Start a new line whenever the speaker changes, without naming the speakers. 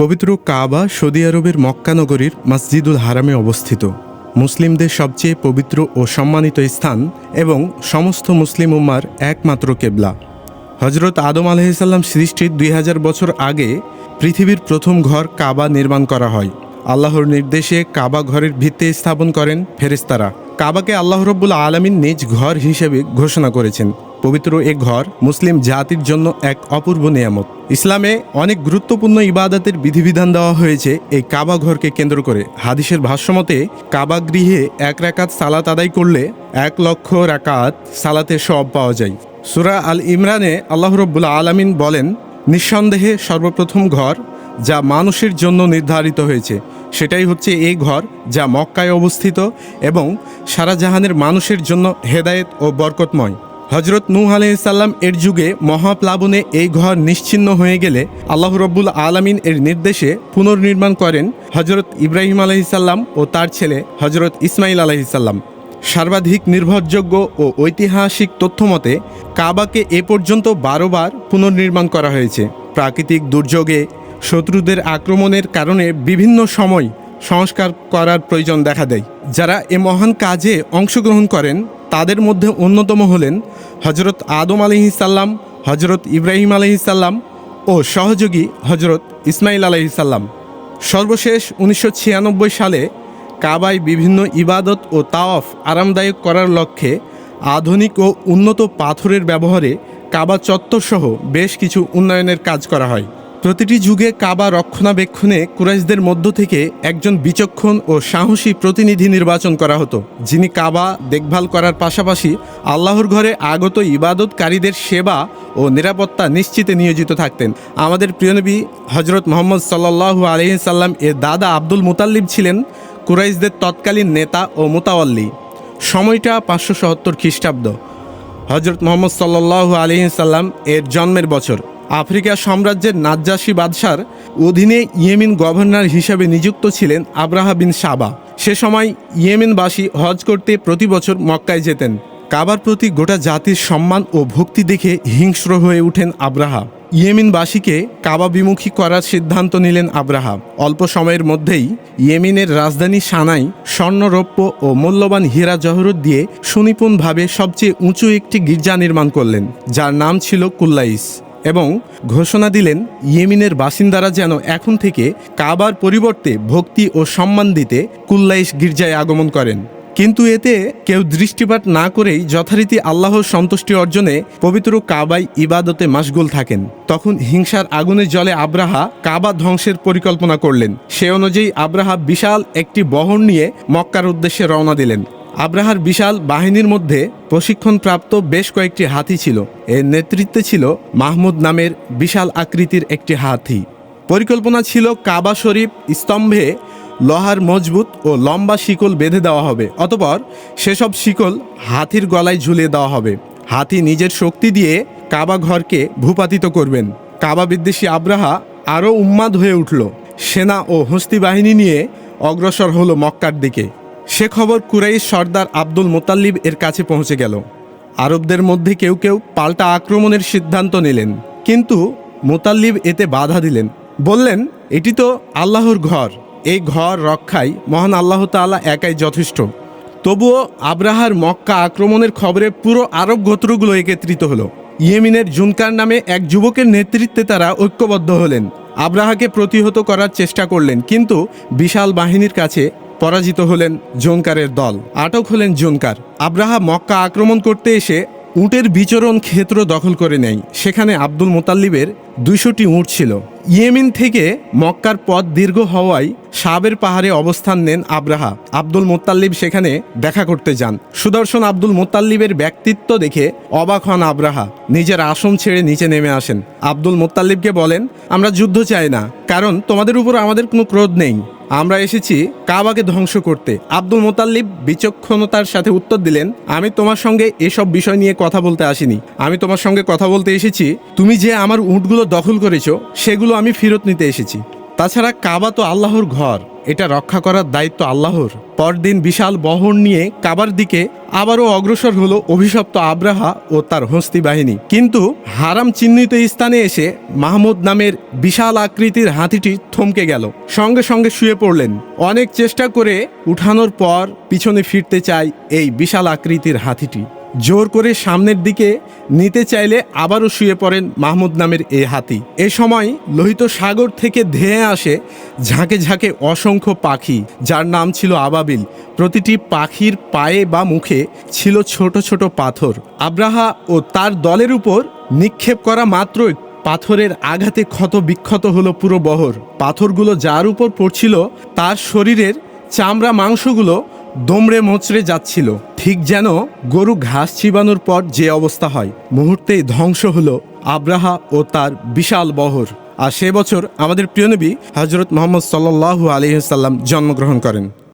পবিত্র কাবা সৌদি আরবের মক্কানগরীর মসজিদুল হারামে অবস্থিত। মুসলিমদের সবচেয়ে পবিত্র ও সম্মানিত স্থান এবং সমস্ত মুসলিম উম্মার একমাত্র কেবলা। হজরত আদম আলহিসাল্লাম সৃষ্টির দুই হাজার বছর আগে পৃথিবীর প্রথম ঘর কাবা নির্মাণ করা হয়। আল্লাহর নির্দেশে কাবা ঘরের ভিত্তি স্থাপন করেন ফেরেস্তারা কাবাকে আল্লাহ রব্বুল আলমিন নিজ ঘর হিসেবে ঘোষণা করেছেন। পবিত্র এ ঘর মুসলিম জাতির জন্য এক অপূর্ব নিয়ামত। ইসলামে অনেক গুরুত্বপূর্ণ ইবাদতের বিধিবিধান দেওয়া হয়েছে এই কাবা ঘরকে কেন্দ্র করে। হাদিসের ভাষ্যমতে কাবা গৃহে এক রাকাত সালাত আদায় করলে এক লক্ষ রাকাত সালাতে সব পাওয়া যায়। সুরা আল ইমরানে আল্লাহ রব্বুল আলমিন বলেন, নিঃসন্দেহে সর্বপ্রথম ঘর যা মানুষের জন্য নির্ধারিত হয়েছে। সেটাই হচ্ছে এই ঘর যা মক্কায় অবস্থিত এবং সারা জাহানের মানুষের জন্য হেদায়েত ও বরকতময়। হজরত নূহ আলাইসাল্লাম এর যুগে মহাপ্লাবনে এই ঘর নিশ্চিন্ন হয়ে গেলে আল্লাহ রব্বুল আলমিন এর নির্দেশে পুনর্নির্মাণ করেন হজরত ইব্রাহিম আলহিসাল্লাম ও তার ছেলে হজরত ইসমাইল আলহিসাল্লাম সর্বাধিক নির্ভরযোগ্য ও ঐতিহাসিক তথ্যমতে কাবাকে এ পর্যন্ত বারো বার পুনর্নির্মাণ করা হয়েছে। প্রাকৃতিক দুর্যোগে শত্রুদের আক্রমণের কারণে বিভিন্ন সময় সংস্কার করার প্রয়োজন দেখা দেয়। যারা এ মহান কাজে অংশগ্রহণ করেন তাদের মধ্যে অন্যতম হলেন হজরত আদম আলহিসাল্লাম হজরত ইব্রাহিম আলহিসাল্লাম ও সহযোগী হজরত ইসমাইল আলহিসাল্লাম সর্বশেষ উনিশশো ছিয়ানব্বই সালে কাবায় বিভিন্ন ইবাদত ও তাওয়াফ আরামদায়ক করার লক্ষ্যে আধুনিক ও উন্নত পাথরের ব্যবহারে কাবা চত্বরসহ বেশ কিছু উন্নয়নের কাজ করা হয়। প্রতিটি যুগে কাবা রক্ষণাবেক্ষণে কুরাইশদের মধ্য থেকে একজন বিচক্ষণ ও সাহসী প্রতিনিধি নির্বাচন করা হতো, যিনি কাবা দেখভাল করার পাশাপাশি আল্লাহর ঘরে আগত ইবাদতকারীদের সেবা ও নিরাপত্তা নিশ্চিতে নিয়োজিত থাকতেন। আমাদের প্রিয়নবী হজরত মোহাম্মদ সাল্লাহ আলহিসাল্লাম এর দাদা আব্দুল মুতাল্লিব ছিলেন কুরাইশদের তৎকালীন নেতা ও মোতাওয়াল্লি। সময়টা পাঁচশো সত্তর খ্রিস্টাব্দ। হজরত মোহাম্মদ সাল্লাহ আলহিসাল্লাম এর জন্মের বছর। আফ্রিকা সাম্রাজ্যের নাজ্জাসী বাদশার অধীনে ইয়েমিন গভর্নর হিসেবে নিযুক্ত ছিলেন আব্রাহা বিন সাবা। সে সময় ইয়েমেনবাসী হজ করতে প্রতি বছর মক্কায় যেতেন। কাবার প্রতি গোটা জাতির সম্মান ও ভক্তি দেখে হিংস্র হয়ে ওঠেন আব্রাহা। ইয়েমিনবাসীকে কাবা বিমুখী করার সিদ্ধান্ত নিলেন আব্রাহা। অল্প সময়ের মধ্যেই ইয়েমিনের রাজধানী সানাই স্বর্ণরৌপ্য ও মূল্যবান হীরা জহরত দিয়ে সুনিপুণভাবে সবচেয়ে উঁচু একটি গির্জা নির্মাণ করলেন, যার নাম ছিল কুল্লাইস। এবং ঘোষণা দিলেন, ইয়েমিনের বাসিন্দারা যেন এখন থেকে কাবার পরিবর্তে ভক্তি ও সম্মান দিতে কুল্লাইশ গির্জায় আগমন করেন। কিন্তু এতে কেউ দৃষ্টিপাত না করেই যথারীতি আল্লাহর সন্তুষ্টি অর্জনে পবিত্র কাবাই ইবাদতে মাসগুল থাকেন। তখন হিংসার আগুনে জলে আব্রাহা কাবা ধ্বংসের পরিকল্পনা করলেন। সে অনুযায়ী আব্রাহা বিশাল একটি বহর নিয়ে মক্কার উদ্দেশ্যে রওনা দিলেন। আব্রাহার বিশাল বাহিনীর মধ্যে প্রশিক্ষণপ্রাপ্ত বেশ কয়েকটি হাতি ছিল। এর নেতৃত্বে ছিল মাহমুদ নামের বিশাল আকৃতির একটি হাতি। পরিকল্পনা ছিল কাবা শরীফ স্তম্ভে লোহার মজবুত ও লম্বা শিকল বেঁধে দেওয়া হবে, অতপর সেসব শিকল হাতির গলায় ঝুলিয়ে দেওয়া হবে। হাতি নিজের শক্তি দিয়ে কাবা ঘরকে ভূপাতিত করবেন। কাবা বিদ্বেষী আব্রাহা আরও উন্মাদ হয়ে উঠল। সেনা ও হস্তি বাহিনী নিয়ে অগ্রসর হলো মক্কার দিকে। সে খবর কুরাইশ সর্দার আব্দুল মোতাল্লিব এর কাছে পৌঁছে গেল। আরবদের মধ্যে কেউ কেউ পাল্টা আক্রমণের সিদ্ধান্ত নিলেন, কিন্তু মোতাল্লিব এতে বাধা দিলেন। বললেন, এটি তো আল্লাহর ঘর। এই ঘর রক্ষায় মহান আল্লাহ তাআলা একাই যথেষ্ট। তবুও আব্রাহার মক্কা আক্রমণের খবরে পুরো আরব গোত্রগুলো একত্রিত হলো। ইয়েমিনের জুনকার নামে এক যুবকের নেতৃত্বে তারা ঐক্যবদ্ধ হলেন। আব্রাহাকে প্রতিহত করার চেষ্টা করলেন, কিন্তু বিশাল বাহিনীর কাছে পরাজিত হলেন জোনকারের দল। আটক হলেন জোনকার। আব্রাহা মক্কা আক্রমণ করতে এসে উটের বিচরণ ক্ষেত্র দখল করে নেয়। সেখানে আব্দুল মোতাল্লিবের দুইশোটি উঁট ছিল। ইয়েমিন থেকে মক্কার পথ দীর্ঘ হওয়ায় সাবের পাহাড়ে অবস্থান নেন আব্রাহা। আব্দুল মোত্তাল্লিব সেখানে দেখা করতে যান। সুদর্শন আব্দুল মোত্তাল্লিবের ব্যক্তিত্ব দেখে অবাক হন আব্রাহা। নিজের আসন ছেড়ে নিচে নেমে আসেন। আব্দুল মোত্তাল্লিবকে বলেন, আমরা যুদ্ধ চাই না, কারণ তোমাদের উপর আমাদের কোনো ক্রোধ নেই। আমরা এসেছি কাবাকে ধ্বংস করতে। আব্দুল মোতাল্লিব বিচক্ষণতার সাথে উত্তর দিলেন, আমি তোমার সঙ্গে এসব বিষয় নিয়ে কথা বলতে আসিনি। আমি তোমার সঙ্গে কথা বলতে এসেছি, তুমি যে আমার উঁটগুলো দখল করেছ, সেগুলো আমি ফেরত নিতে এসেছি। তাছাড়া কাবা তো আল্লাহর ঘর। এটা রক্ষা করার দায়িত্ব আল্লাহর। পরদিন বিশাল বহর নিয়ে কাবার দিকে আবারও অগ্রসর হলো অভিশপ্ত আব্রাহা ও তার হস্তি বাহিনী। কিন্তু হারাম চিহ্নিত স্থানে এসে মাহমুদ নামের বিশাল আকৃতির হাতিটি থমকে গেল। সঙ্গে সঙ্গে শুয়ে পড়লেন। অনেক চেষ্টা করে উঠানোর পর পিছনে ফিরতে চায় এই বিশাল আকৃতির হাতিটি। জোর করে সামনের দিকে নিতে চাইলে আবারও শুয়ে পড়েন মাহমুদ নামের এই হাতি। এ সময় লোহিত সাগর থেকে ধেয়ে আসে ঝাঁকে ঝাঁকে অসংখ্য পাখি, যার নাম ছিল আবাবিল। প্রতিটি পাখির পায়ে বা মুখে ছিল ছোট ছোট পাথর। আব্রাহা ও তার দলের উপর নিক্ষেপ করা মাত্রই পাথরের আঘাতে ক্ষত বিক্ষত হলো পুরো বহর। পাথরগুলো যার উপর পড়ছিল তার শরীরের চামড়া মাংসগুলো দমড়ে মোচড়ে যাচ্ছিল। ঠিক যেন গরু ঘাস চিবানোর পর যে অবস্থা হয়, মুহূর্তেই ধ্বংস হলো আব্রাহা ও তার বিশাল বহর। আর সে বছর আমাদের প্রিয় নবী হজরত মোহাম্মদ সাল্লাহ আলহিহাল্লাম জন্মগ্রহণ করেন।